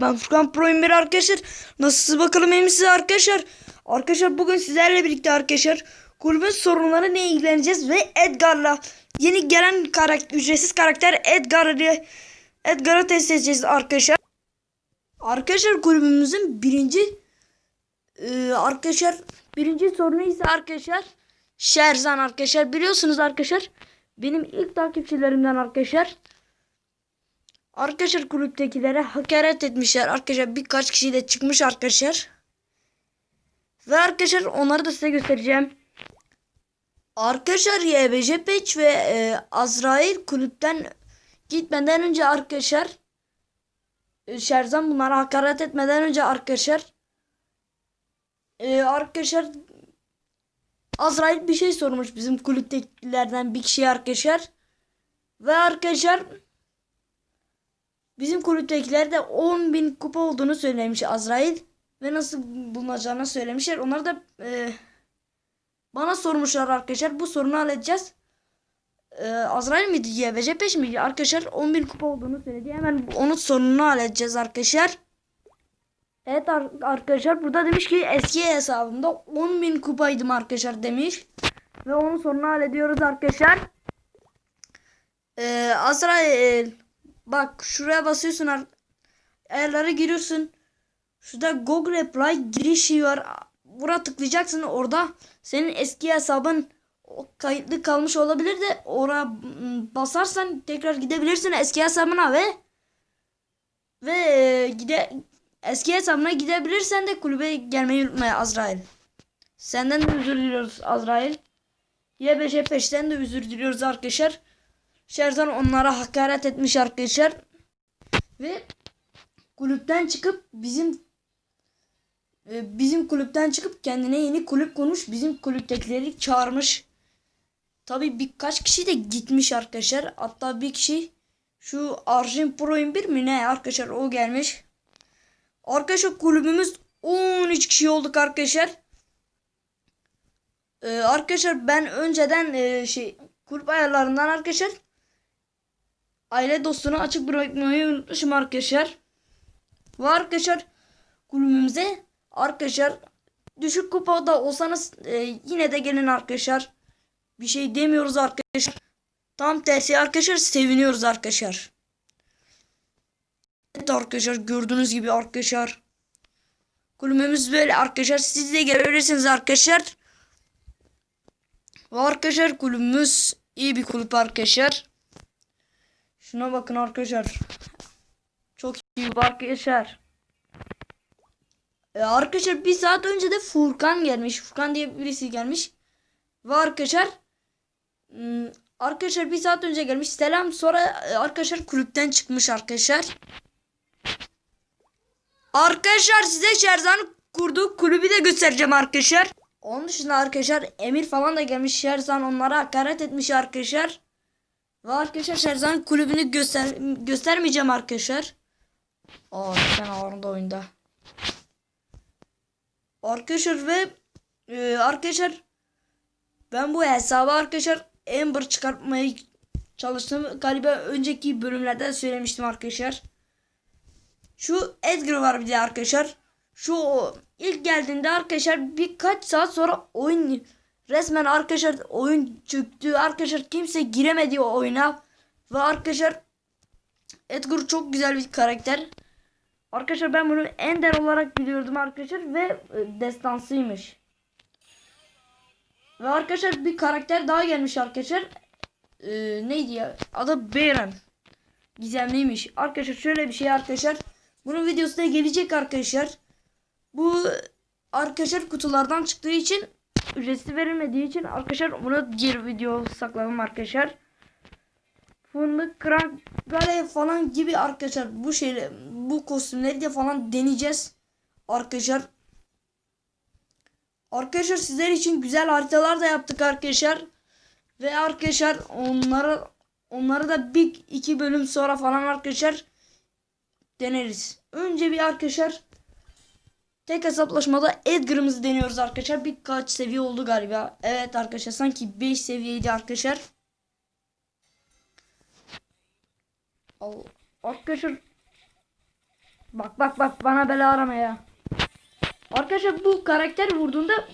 Ben Furkan Pro 21 arkadaşlar. Nasılsınız bakalım iyi misiniz arkadaşlar? Arkadaşlar bugün sizlerle birlikte arkadaşlar kulübün sorunları ne ilgileneceğiz ve Edgar'la yeni gelen karakter, ücretsiz karakter Edgar'ı Edgar'ı test edeceğiz arkadaşlar. Arkadaşlar kulübümüzün birinci e, arkadaşlar birinci sorunu ise arkadaşlar Şerzan arkadaşlar biliyorsunuz arkadaşlar benim ilk takipçilerimden arkadaşlar Arkadaşlar kulüptekilere hakaret etmişler. Arkadaşlar birkaç kişi de çıkmış arkadaşlar. Ve arkadaşlar onları da size göstereceğim. Arkadaşlar YBC Peç ve e, Azrail kulüpten gitmeden önce arkadaşlar e, Şerzan bunlara hakaret etmeden önce arkadaşlar e, arkadaşlar Azrail bir şey sormuş bizim kulüptekilerden bir kişiye arkadaşlar. Ve arkadaşlar Bizim kulüptekilerde 10.000 kupa olduğunu söylemiş Azrail. Ve nasıl bulunacağını söylemişler. Onlar da e, bana sormuşlar arkadaşlar. Bu sorunu halledeceğiz. E, Azrail miydi? YBC 5 miydi? Arkadaşlar 10.000 kupa olduğunu söyledi. Hemen onun sorununu halledeceğiz arkadaşlar. Evet ar arkadaşlar burada demiş ki eski hesabımda 10.000 kupaydım arkadaşlar demiş. Ve onun sorununu hallediyoruz arkadaşlar. E, Azrail Bak şuraya basıyorsun. Ayarlara giriyorsun. Şurada Google Reply girişi var. Buraya tıklayacaksın. Orada senin eski hesabın kayıtlı kalmış olabilir de oraya basarsan tekrar gidebilirsin eski hesabına ve ve e, gide eski hesabına gidebilirsen de kulübe gelmeyi unutma Azrail. Senden de özür diliyoruz Azrail. Y5F5'ten de özür diliyoruz arkadaşlar. Şerzan onlara hakaret etmiş arkadaşlar. Ve kulüpten çıkıp bizim e, bizim kulüpten çıkıp kendine yeni kulüp kurmuş. Bizim kulüptekileri çağırmış. Tabi birkaç kişi de gitmiş arkadaşlar. Hatta bir kişi şu Arjin Pro 1 mi ne arkadaşlar o gelmiş. Arkadaşlar kulübümüz 13 kişi olduk arkadaşlar. Ee, arkadaşlar ben önceden e, şey kulüp ayarlarından arkadaşlar aile dostunu açık bırakmayı unutmuşum arkadaşlar. Ve arkadaşlar kulübümüze arkadaşlar düşük kupada olsanız e, yine de gelin arkadaşlar. Bir şey demiyoruz arkadaşlar. Tam tersi arkadaşlar seviniyoruz arkadaşlar. Evet arkadaşlar gördüğünüz gibi arkadaşlar. Kulübümüz böyle arkadaşlar. Siz de gelebilirsiniz arkadaşlar. Ve arkadaşlar kulübümüz iyi bir kulüp arkadaşlar. Şuna bakın arkadaşlar. Çok iyi arkadaşlar. Ee, arkadaşlar bir saat önce de Furkan gelmiş. Furkan diye birisi gelmiş. Ve arkadaşlar hmm, arkadaşlar bir saat önce gelmiş. Selam sonra e, arkadaşlar kulüpten çıkmış arkadaşlar. Arkadaşlar size Şerzan kurduğu kulübü de göstereceğim arkadaşlar. Onun dışında arkadaşlar Emir falan da gelmiş. Şerzan onlara hakaret etmiş arkadaşlar. Ve arkadaşlar Şerzan kulübünü göster göstermeyeceğim arkadaşlar. Aa sen ağırında oyunda. Arkadaşlar ve e, arkadaşlar ben bu hesabı arkadaşlar Ember çıkartmaya çalıştım. Galiba önceki bölümlerde söylemiştim arkadaşlar. Şu Edgar var bir de arkadaşlar. Şu ilk geldiğinde arkadaşlar birkaç saat sonra oyun Resmen arkadaşlar oyun çöktü. Arkadaşlar kimse giremedi o oyuna. Ve arkadaşlar Edgar çok güzel bir karakter. Arkadaşlar ben bunu Ender olarak biliyordum arkadaşlar ve e, destansıymış. Ve arkadaşlar bir karakter daha gelmiş arkadaşlar. Ee, neydi ya? Adı Baron. Gizemliymiş. Arkadaşlar şöyle bir şey arkadaşlar. Bunun videosu da gelecek arkadaşlar. Bu arkadaşlar kutulardan çıktığı için ücretsiz verilmediği için arkadaşlar bunu bir video sakladım arkadaşlar. Fındık, krank, gale falan gibi arkadaşlar bu şeyle bu kostümleri de falan deneyeceğiz. Arkadaşlar Arkadaşlar sizler için güzel haritalar da yaptık arkadaşlar. Ve arkadaşlar onları onları da bir iki bölüm sonra falan arkadaşlar deneriz. Önce bir arkadaşlar Tek hesaplaşmada Edgar'ımızı deniyoruz arkadaşlar. Birkaç seviye oldu galiba. Evet arkadaşlar sanki 5 seviyeydi arkadaşlar. Arkadaşlar Bak bak bak bana bela arama ya. Arkadaşlar bu karakter vurduğunda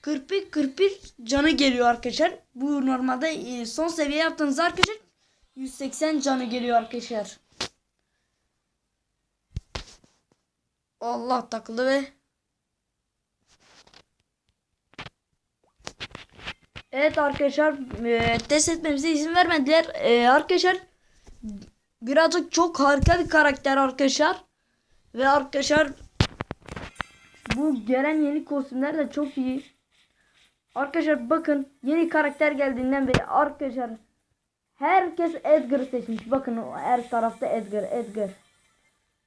41 41 canı geliyor arkadaşlar. Bu normalde e, son seviye yaptığınız arkadaşlar 180 canı geliyor arkadaşlar. Allah takıldı ve Evet arkadaşlar e, test etmemize izin vermediler. E, arkadaşlar birazcık çok harika bir karakter arkadaşlar. Ve arkadaşlar bu gelen yeni kostümler de çok iyi. Arkadaşlar bakın yeni karakter geldiğinden beri arkadaşlar herkes Edgar'ı seçmiş. Bakın her tarafta Edgar, Edgar.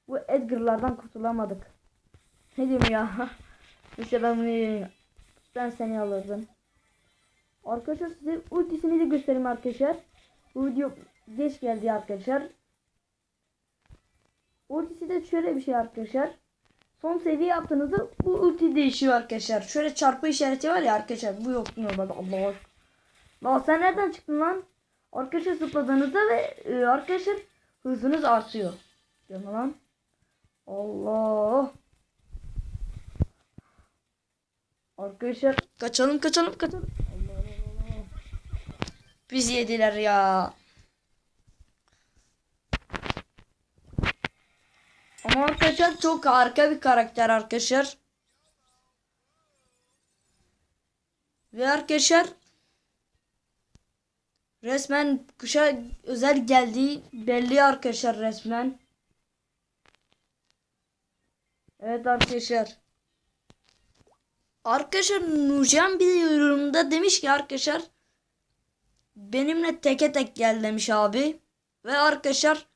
Bu Edgar'lardan kurtulamadık. Ne diyeyim ya? işte ben ben seni alırdım. Arkadaşlar size ultisini de göstereyim arkadaşlar. Bu video geç geldi arkadaşlar. Ultisi de şöyle bir şey arkadaşlar. Son seviye yaptığınızda bu ulti değişiyor arkadaşlar. Şöyle çarpı işareti var ya arkadaşlar. Bu yok normalde. Allah. Lan sen nereden çıktın lan? Arkadaşlar zıpladığınızda ve e, arkadaşlar hızınız artıyor. Mi lan? Allah. Arkadaşlar kaçalım kaçalım kaçalım. Allah Allah. Biz yediler ya. Ama arkadaşlar çok harika bir karakter arkadaşlar. Ve arkadaşlar resmen kışa özel geldiği belli arkadaşlar resmen. Evet arkadaşlar. Arkadaşlar Nurcan bir yorumda demiş ki arkadaşlar benimle teke tek gel demiş abi. Ve arkadaşlar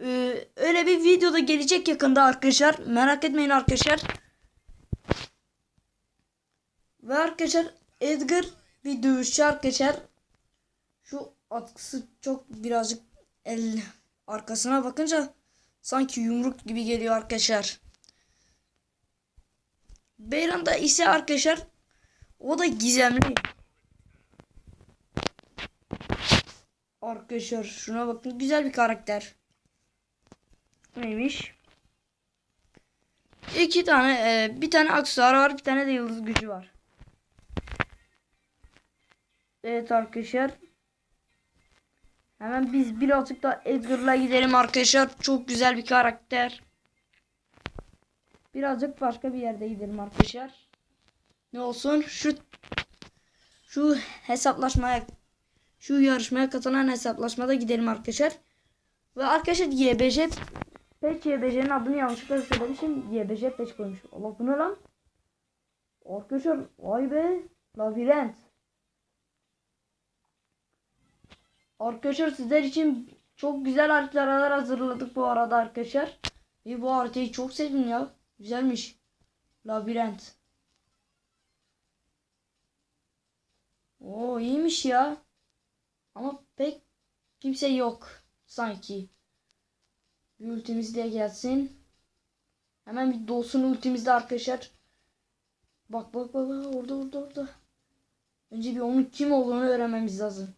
ee, öyle bir videoda gelecek yakında arkadaşlar. Merak etmeyin arkadaşlar. Ve arkadaşlar Edgar bir dövüşçü arkadaşlar. Şu atkısı çok birazcık el arkasına bakınca sanki yumruk gibi geliyor arkadaşlar. Beyran'da ise arkadaşlar o da gizemli. Arkadaşlar şuna bakın güzel bir karakter. Neymiş? İki tane e, bir tane aksesuar var bir tane de yıldız gücü var. Evet arkadaşlar. Hemen biz birazcık da Edgar'la gidelim arkadaşlar. Çok güzel bir karakter. Birazcık başka bir yerde gidelim arkadaşlar. Ne olsun? Şu şu hesaplaşmaya şu yarışmaya katılan hesaplaşmada gidelim arkadaşlar. Ve arkadaşlar YBJ Peç YBJ'nin adını yanlışlıkla söylemişim. YBJ Peç koymuş. Allah bu ne lan? Arkadaşlar vay be. Labirent. Arkadaşlar sizler için çok güzel haritalar hazırladık bu arada arkadaşlar. Ve bu haritayı çok sevdim ya. Güzelmiş. Labirent. Oo iyiymiş ya. Ama pek kimse yok sanki. Bir ultimiz de gelsin. Hemen bir dolsun ultimizde arkadaşlar. Bak bak bak orada orada orada. Önce bir onun kim olduğunu öğrenmemiz lazım.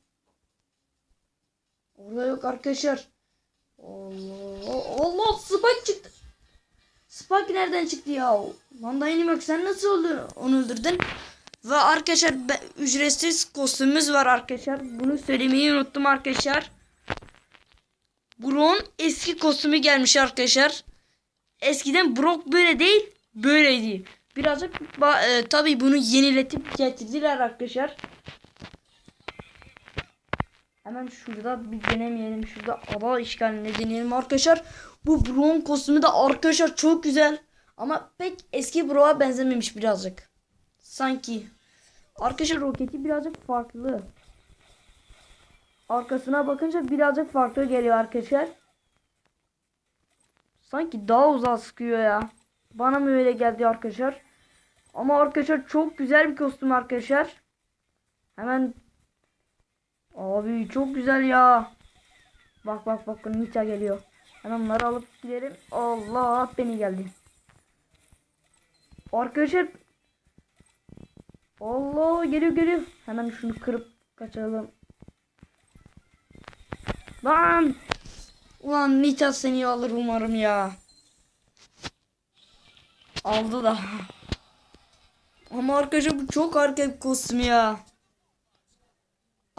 Orada yok arkadaşlar. Allah Allah Spike çıktı. Spike nereden çıktı ya? Lan Dynamite sen nasıl öldün? Onu öldürdün. Ve arkadaşlar ücretsiz kostümümüz var arkadaşlar. Bunu söylemeyi unuttum arkadaşlar. Brock'un eski kostümü gelmiş arkadaşlar. Eskiden Brock böyle değil, böyleydi. Birazcık e, tabii bunu yeniletip getirdiler arkadaşlar. Hemen şurada bir denemeyelim. Şurada ada işgalini deneyelim arkadaşlar. Bu Brock'un kostümü de arkadaşlar çok güzel. Ama pek eski Brock'a benzememiş birazcık. Sanki. Arkadaşlar roketi birazcık farklı. Arkasına bakınca birazcık farklı geliyor arkadaşlar. Sanki daha uzağa sıkıyor ya. Bana mı öyle geldi arkadaşlar? Ama arkadaşlar çok güzel bir kostüm arkadaşlar. Hemen Abi çok güzel ya. Bak bak bak Nita geliyor. Hemen bunları alıp gidelim. Allah beni geldi. Arkadaşlar Allah geliyor geliyor. Hemen şunu kırıp kaçalım. Lan. Ulan Nita seni alır umarım ya. Aldı da. Ama arkadaşlar bu çok harika bir kostüm ya.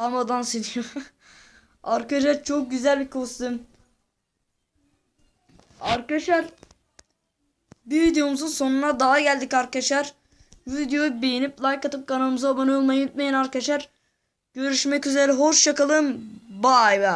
Ama dans ediyor. arkadaşlar çok güzel bir kostüm. Arkadaşlar bir videomuzun sonuna daha geldik arkadaşlar. Videoyu beğenip like atıp kanalımıza abone olmayı unutmayın arkadaşlar. Görüşmek üzere. Hoşçakalın. Bay bay.